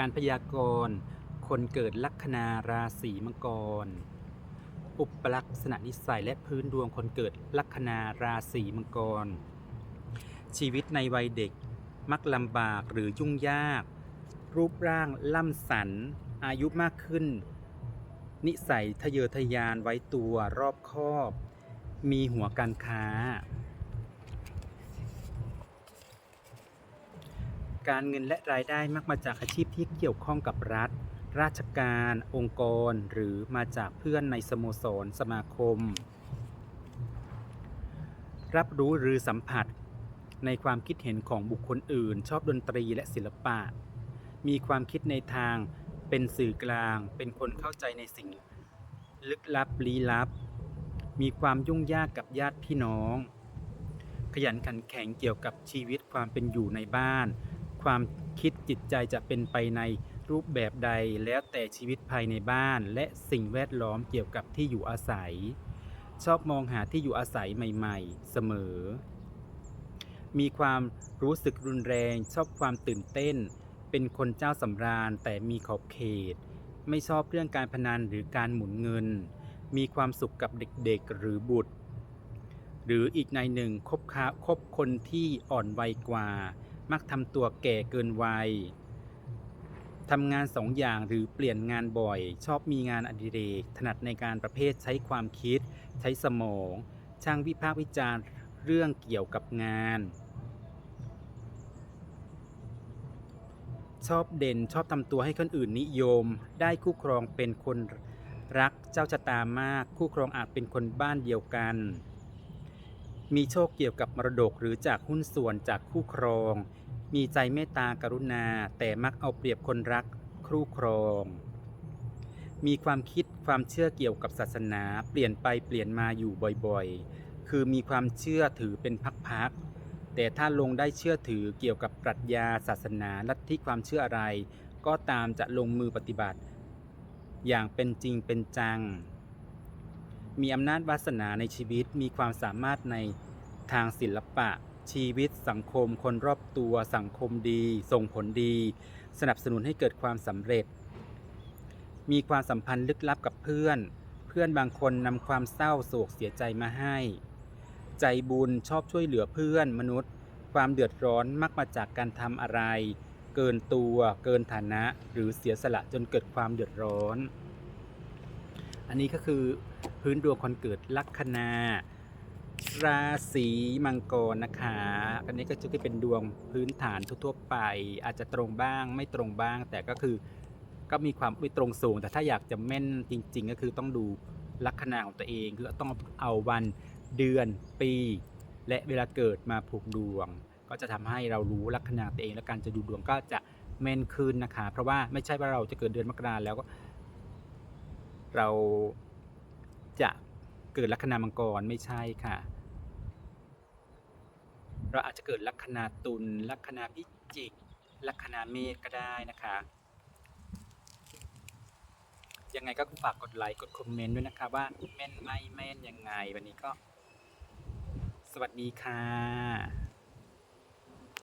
การพยากรณ์คนเกิดลัคนาราศีมังกร อุปลักษณะนิสัยและพื้นดวงคนเกิดลัคนาราศีมังกร ชีวิตในวัยเด็กมักลำบากหรือยุ่งยาก รูปร่างล่ำสัน อายุมากขึ้น นิสัยทะเยอทะยานไว้ตัวรอบคอบ มีหัวการค้า การเงินและรายได้มักมาจากอาชีพที่เกี่ยวข้องกับรัฐ ราชการ องค์กร หรือมาจากเพื่อนในสโมสร สมาคม รับรู้หรือสัมผัสในความคิดเห็นของบุคคลอื่น ชอบดนตรีและศิลปะ มีความคิดในทางเป็นสื่อกลาง เป็นคนเข้าใจในสิ่ง ลึกลับลี้ลับ มีความยุ่งยากกับญาติพี่น้อง ขยันขันแข็งเกี่ยวกับชีวิตความเป็นอยู่ในบ้าน ความคิดจิตใจจะเป็นไปในรูปแบบใดแล้วแต่ชีวิตภายในบ้าน และสิ่งแวดล้อมเกี่ยวกับที่อยู่อาศัย ชอบมองหาที่อยู่อาศัยใหม่ ๆ เสมอ มีความรู้สึกรุนแรง ชอบความตื่นเต้น เป็นคนเจ้าสำราญแต่มีขอบเขต ไม่ชอบเรื่องการพนันหรือการหมุนเงิน มีความสุขกับเด็กๆหรือบุตร หรืออีกในหนึ่งคบค้าคบคนที่อ่อนวัยกว่า มักทำตัวแก่เกินวัยทำงานสองอย่างหรือเปลี่ยนงานบ่อย ชอบมีงานอดิเรก ถนัดในการประเภทใช้ความคิด ใช้สมอง ช่างวิพากษ์วิจารณ์เรื่องเกี่ยวกับงาน ชอบเด่นชอบทำตัวให้คนอื่นนิยม ได้คู่ครองเป็นคนรักเจ้าชะตามาก คู่ครองอาจเป็นคนบ้านเดียวกัน มีโชคเกี่ยวกับมรดกหรือจากหุ้นส่วนจากคู่ครอง มีใจเมตตากรุณา แต่มักเอาเปรียบคนรักคู่ครอง มีความคิดความเชื่อเกี่ยวกับศาสนา เปลี่ยนไปเปลี่ยนมาอยู่บ่อยๆ คือมีความเชื่อถือเป็นพักๆ แต่ถ้าลงได้เชื่อถือเกี่ยวกับปรัชญาศาสนาลัทธิความเชื่ออะไร ก็ตามจะลงมือปฏิบัติ อย่างเป็นจริงเป็นจัง มีอำนาจวาสนาในชีวิต มีความสามารถในทางศิลปะ ชีวิต สังคม คนรอบตัว สังคมดี ส่งผลดี สนับสนุนให้เกิดความสำเร็จ มีความสัมพันธ์ลึกลับกับเพื่อน เพื่อนบางคนนำความเศร้าโศกเสียใจมาให้ ใจบุญชอบช่วยเหลือเพื่อนมนุษย์ ความเดือดร้อนมักมาจากการทำอะไร เกินตัว เกินฐานะ หรือเสียสละจนเกิดความเดือดร้อน อันนี้ก็คือ พื้นดวงคนเกิดลัคนาราศีมังกรนะคะ อันนี้ก็จะเป็นดวงพื้นฐานทั่วๆไป อาจจะตรงบ้างไม่ตรงบ้าง แต่ก็คือก็มีความไม่ตรงสูง แต่ถ้าอยากจะแม่นจริง ๆ ก็คือต้องดูลัคนาของตัวเองคือต้องเอาวันเดือนปี และเวลาเกิดมาผูกดวง ก็จะทำให้เรารู้ลัคนาตัวเองและการจะดูดวงก็จะแม่นขึ้นนะคะ เพราะว่าไม่ใช่ว่าเราจะเกิดเดือนมกราแล้วก็เรา จะเกิดลัคนามังกรไม่ใช่ค่ะ เราอาจจะเกิดลัคนาตุลลัคนาพิจิก ลัคนาเมษก็ได้นะคะ ยังไงก็ฝากกดไลค์กดคอมเมนต์ด้วยนะคะ ว่าแม่นไม่แม่นยังไง วันนี้ก็ สวัสดีค่ะ